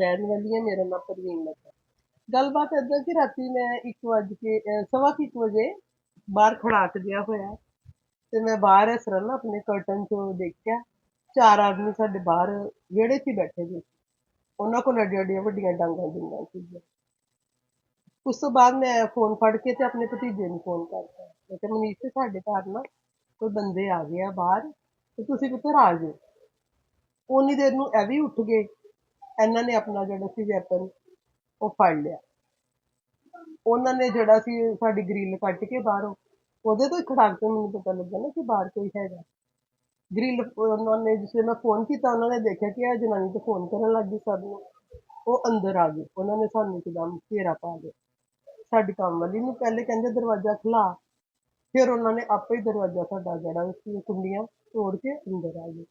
ਰਹਿਣ ਵਾਲੀ ਹਾਂ ਮੇਰਾ ਨਾਮ ਪ੍ਰਵੀਨ ਮੱਤਾ ਗੱਲਬਾਤ ਏਦਾਂ ਕਿ ਰਾਤੀ ਮੈਂ 1 ਵਜੇ ਕੇ ਸਵਾ ਕੁ ਵਜੇ ਬਾਹਰ ਖੜਾਕ ਜਿਹਾ ਹੋਇਆ ਤੇ ਮੈਂ ਬਾਹਰ ਇਸ ਤਰ੍ਹਾਂ ਨਾ ਆਪਣੇ ਕਰਟਨ ਚੋਂ ਦੇਖਿਆ, ਚਾਰ ਆਦਮੀ ਸਾਡੇ ਬਾਹਰ ਵਿਹੜੇ 'ਚ ਬੈਠੇ ਸੀ। ਉਹਨਾਂ ਕੋਲ ਅੱਡੀਆਂ ਅੱਡੀਆਂ ਵੱਡੀਆਂ ਡਾਂਗਾਂ ਦਿੰਦਾ ਸੀਗੀਆਂ। ਉਸ ਤੋਂ ਬਾਅਦ ਮੈਂ ਫੋਨ ਫੜ ਕੇ ਤੇ ਆਪਣੇ ਭਤੀਜੇ ਨੂੰ ਫੋਨ ਕਰਤਾ। ਮੈਂ ਕਿਹਾ, ਮਨੀਸ਼ ਤੇ ਸਾਡੇ ਘਰ ਨਾ ਕੋਈ ਬੰਦੇ ਆ ਗਏ ਆ ਬਾਹਰ ਤੇ ਤੁਸੀਂ ਪੁੱਤਰ ਆ ਜਾਓ ਉਨੀ ਦੇਰ ਨੂੰ ਇਹ ਵੀ ਉੱਠ ਗਏ। ਇਹਨਾਂ ਨੇ ਆਪਣਾ ਜਿਹੜਾ ਸੀ ਵੈਪਨ ਉਹ ਫੜ ਲਿਆ। ਉਹਨਾਂ ਨੇ ਜਿਹੜਾ ਸੀ ਸਾਡੀ ਗ੍ਰਿਲ ਕੱਟ ਕੇ ਬਾਹਰੋਂ, ਉਹਦੇ ਤੋਂ ਖੜਾਕ ਤੋਂ ਮੈਨੂੰ ਪਤਾ ਲੱਗਾ ਨਾ ਕਿ ਬਾਹਰ ਕੋਈ ਹੈਗਾ। ਗ੍ਰਿਲ ਉਹਨਾਂ ਨੇ ਜਿਸੇ ਮੈਂ ਫੋਨ ਕੀਤਾ, ਉਹਨਾਂ ਨੇ ਦੇਖਿਆ ਕਿ ਇਹ ਜਨਾਨੀ ਤੇ ਫੋਨ ਕਰਨ ਲੱਗ ਗਈ ਸਭ ਨੂੰ ਉਹ ਅੰਦਰ ਆ ਗਏ। ਉਹਨਾਂ ਨੇ ਸਾਨੂੰ ਇੱਕਦਮ ਘੇਰਾ ਪਾ ਲਿਆ। ਸਾਡੀ ਕੰਮ ਵਾਲੀ ਨੂੰ ਪਹਿਲੇ ਕਹਿੰਦੇ ਦਰਵਾਜ਼ਾ ਖੁਲਾ ਫਿਰ ਉਹਨਾਂ ਨੇ ਆਪੇ ਹੀ ਦਰਵਾਜ਼ਾ ਸਾਡਾ ਜਿਹੜਾ ਸੀ ਕੁੰਡੀਆਂ ਤੋੜ ਕੇ ਅੰਦਰ ਆ ਗਏ।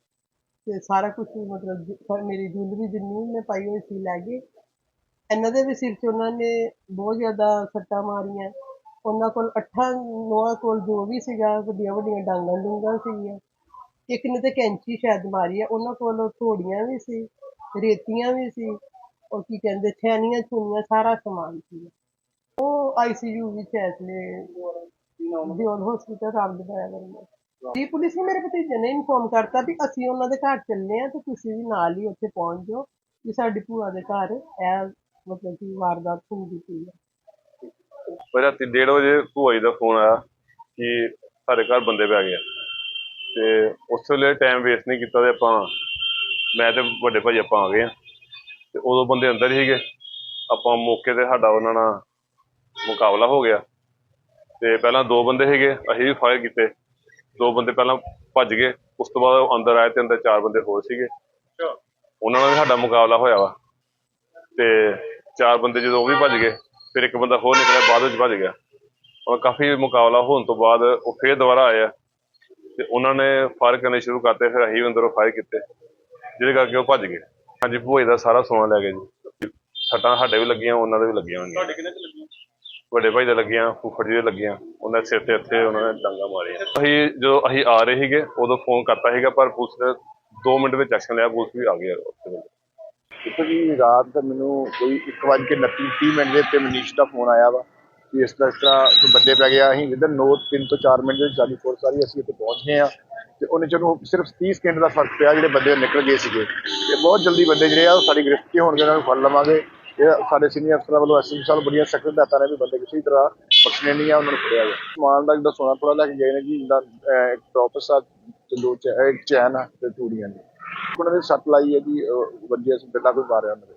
ਤੇ ਸਾਰਾ ਕੁਝ ਮਤਲਬ ਜ- ਮੇਰੀ ਜੁਐਲਰੀ ਜਿੰਨੀ ਮੈਂ ਪਾਈ ਹੋਈ ਸੀ ਲੈ ਗਏ। ਇਹਨਾਂ ਦੇ ਵੀ ਸਿਰ 'ਚ ਉਹਨਾਂ ਨੇ ਬਹੁਤ ਜ਼ਿਆਦਾ ਸੱਟਾਂ ਮਾਰੀਆਂ। ਉਹਨਾਂ ਕੋਲ ਅੱਠਾਂ ਨੌਆਂ ਕੋਲ ਜੋ ਵੀ ਸੀਗਾ ਵੱਡੀਆਂ ਵੱਡੀਆਂ ਡਾਂਗਾਂ ਡੂੰਗਾਂ ਸੀਗੀਆਂ। ਇੱਕ ਨੇ ਤੇ ਕੈਂਚੀ ਸ਼ਾਇਦ ਮਾਰੀ ਆ ਉਹਨਾਂ ਕੋਲ ਥੋੜੀਆਂ ਵੀ ਸੀ ਰੇਤੀਆਂ ਵੀ ਸੀ ਉਹ ਕੀ ਕਹਿੰਦੇ ਛੈਨੀਆਂ ਛੂਨੀਆਂ ਸਾਰਾ ਸਮਾਨ ਸੀ ਉਹ ਆਈਸੀਯੂ ਵਿੱਚ ਐ ਇਸ ਲਈ ਦਿਓਲ ਹਸਪੀਟਲ ਰਾਮ ਦਿਵਾਇਆ ਕਰਨਾ ਜੀ, ਪੁਲਿਸ ਨੇ ਮੇਰੇ ਭਤੀਜੇ ਨੇ ਇਨਫੋਰਮ ਕਰਤਾ ਵੀ ਅਸੀਂ ਉਹਨਾਂ ਦੇ ਘਰ ਚੱਲੇ ਆ ਤੇ ਤੁਸੀਂ ਵੀ ਨਾਲ ਹੀ ਉੱਥੇ ਪਹੁੰਚ ਜਾਓ ਕਿ ਸਾਡੀ ਭੂਆ ਦੇ ਘਰ ਇਹ ਮਤਲਬ ਕਿ ਵਾਰਦਾਤ ਹੁੰਦੀ ਪਈ ਹੈ। ਪਰ ਰਾਤੀ 1:30 ਵਜੇ ਭੂਆ ਜੀ ਦਾ ਫੋਨ ਆਇਆ ਕਿ ਸਾਡੇ ਘਰ ਬੰਦੇ ਪੈ ਗਏ ਆ। ਤੇ ਉਸ ਵੇਲੇ ਟਾਈਮ ਵੇਸਟ ਨਹੀਂ ਕੀਤਾ ਤੇ ਆਪਾਂ, ਮੈਂ ਤੇ ਵੱਡੇ ਭਾਈ ਆਪਾਂ ਆ ਗਏ ਆ। ਤੇ ਉਦੋਂ ਬੰਦੇ ਅੰਦਰ ਹੀ ਸੀਗੇ। ਆਪਾਂ ਮੌਕੇ ਤੇ ਸਾਡਾ ਉਹਨਾਂ ਨਾਲ ਮੁਕਾਬਲਾ ਹੋ ਗਿਆ। ਤੇ ਪਹਿਲਾਂ ਦੋ ਬੰਦੇ ਸੀਗੇ, ਅਸੀਂ ਵੀ ਫਾਇਰ ਕੀਤੇ। ਦੋ ਬੰਦੇ ਪਹਿਲਾਂ ਭੱਜ ਗਏ ਉਸ ਤੋਂ ਬਾਅਦ ਉਹ ਅੰਦਰ ਆਏ ਤੇ ਅੰਦਰ ਚਾਰ ਬੰਦੇ ਹੋਰ ਸੀਗੇ। ਉਹਨਾਂ ਨਾਲ ਵੀ ਸਾਡਾ ਮੁਕਾਬਲਾ ਹੋਇਆ ਵਾ। ਤੇ ਚਾਰ ਬੰਦੇ ਜਦੋਂ ਉਹ ਵੀ ਭੱਜ ਗਏ ਫਿਰ ਇੱਕ ਬੰਦਾ ਹੋਰ ਨਿਕਲਿਆ ਬਾਅਦ ਵਿੱਚ ਭੱਜ ਗਿਆ। ਔਰ ਕਾਫੀ ਮੁਕਾਬਲਾ ਹੋਣ ਤੋਂ ਬਾਅਦ ਉਹ ਫੇਰ ਦੁਬਾਰਾ ਆਏ ਆ। ਤੇ ਉਹਨਾਂ ਨੇ ਫਾਇਰ ਕਰਨੇ ਸ਼ੁਰੂ ਕਰਤੇ ਫਿਰ ਅਸੀਂ ਅੰਦਰੋਂ ਫਾਇਰ ਕੀਤੇ। ਜਿਹਦੇ ਕਰਕੇ ਉਹ ਭੱਜ ਗਏ। ਹਾਂਜੀ ਭੂਏ ਦਾ ਸਾਰਾ ਸੋਨਾ ਲੈ ਗਏ ਜੀ। ਸੱਟਾਂ ਸਾਡੇ ਵੀ ਲੱਗੀਆਂ ਉਹਨਾਂ ਦੇ ਵੀ ਲੱਗੀਆਂ ਹੋਣਗੀਆਂ ਤੁਹਾਡੇ ਕਿੰਨੇ ਚ ਲੱਗੀਆਂ? ਵੱਡੇ ਭਾਈ ਦੇ ਲੱਗੀਆਂ, ਫੁੱਫੜ ਜੀ ਦੇ ਲੱਗੀਆਂ, ਉਹਨਾਂ ਦੇ ਸਿਰ ਤੇ ਇੱਥੇ ਉਹਨਾਂ ਨੇ ਡਾਂਗਾ ਮਾਰੀਆਂ। ਅਸੀਂ ਜਦੋਂ ਅਸੀਂ ਆ ਰਹੇ ਸੀਗੇ, ਉਦੋਂ ਫੋਨ ਕਰਤਾ ਸੀਗਾ, ਪਰ ਪੁਲਿਸ ਨੇ 2 ਮਿੰਟ ਵਿੱਚ ਐਕਸ਼ਨ ਲਿਆ, ਪੁਲਿਸ ਵੀ ਆ ਗਈ ਉੱਥੇ। ਵੇਲੇ ਦੇਖੋ ਜੀ, ਰਾਤ ਦਾ ਮੈਨੂੰ ਕੋਈ 1:29 30 ਮਿੰਟ ਦੇ ਉੱਤੇ ਮਨੀਸ਼ ਦਾ ਫੋਨ ਆਇਆ ਵਾ, ਕਿ ਇਸ ਤਰ੍ਹਾਂ ਇਸ ਤਰ੍ਹਾਂ ਬੰਦੇ ਪੈ ਗਿਆ। ਅਸੀਂ ਵਿਦਨ ਨੋ 3 ਤੋਂ 4 ਮਿੰਟ ਦੇ ਵਿੱਚ ਫੋਰਸ ਸਾਰੀ ਅਸੀਂ ਇੱਥੇ ਪਹੁੰਚ ਗਏ ਆ ਤੇ ਉਹਨੇ ਚਲੋ ਸਿਰਫ 30 ਸਕਿੰਟ ਦਾ ਫ਼ਰਕ ਪਿਆ, ਜਿਹੜੇ ਬੰਦੇ ਨਿਕਲ ਗਏ ਸੀਗੇ, ਤੇ ਬਹੁਤ ਜਲਦੀ ਬੰਦੇ ਜਿਹੜੇ ਆ ਉਹ ਸਾਡੀ ਗ੍ਰਿਫਤ 'ਚ ਹੋਣਗੇ, ਉਹਨਾਂ ਨੂੰ ਫੜ ਲਵਾਂਗੇ। ਇਹ ਸਾਡੇ ਸੀਨੀਅਰ ਅਫਸਰਾਂ ਵੱਲੋਂ ਐਸਐਮ ਸਾਹਿਬ ਬੜੀਆਂ ਸਖਤ ਹਦਾਇਤਾਂ ਨੇ ਵੀ ਬੰਦੇ ਕਿਸੇ ਤਰ੍ਹਾਂ ਬਖਸ਼ਣੇ ਨਹੀਂ ਆ ਉਹਨਾਂ ਨੂੰ ਫੜਿਆ ਗਿਆ ਸਮਾਨ ਦਾ ਜਿੱਦਾਂ ਸੋਨਾ ਥੋੜਾ ਲੈ ਕੇ ਗਏ ਨੇ ਜੀ ਜਿੱਦਾਂ ਅਹ, ਇੱਕ ਟੋਪਸ ਆ ਤੇ ਦੋ ਇੱਕ ਚੈਨ ਆ ਤੇ ਚੂੜੀਆਂ ਨੇ। ਉਹਨਾਂ ਨੇ ਸੱਟ ਲਾਈ ਹੈ ਜੀ ਅਹ, ਵੱਜੇ ਅਸੀਂ ਬਿੱਲਾ ਕੋਈ ਮਾਰਿਆ ਉਹਨਾਂ ਦੇ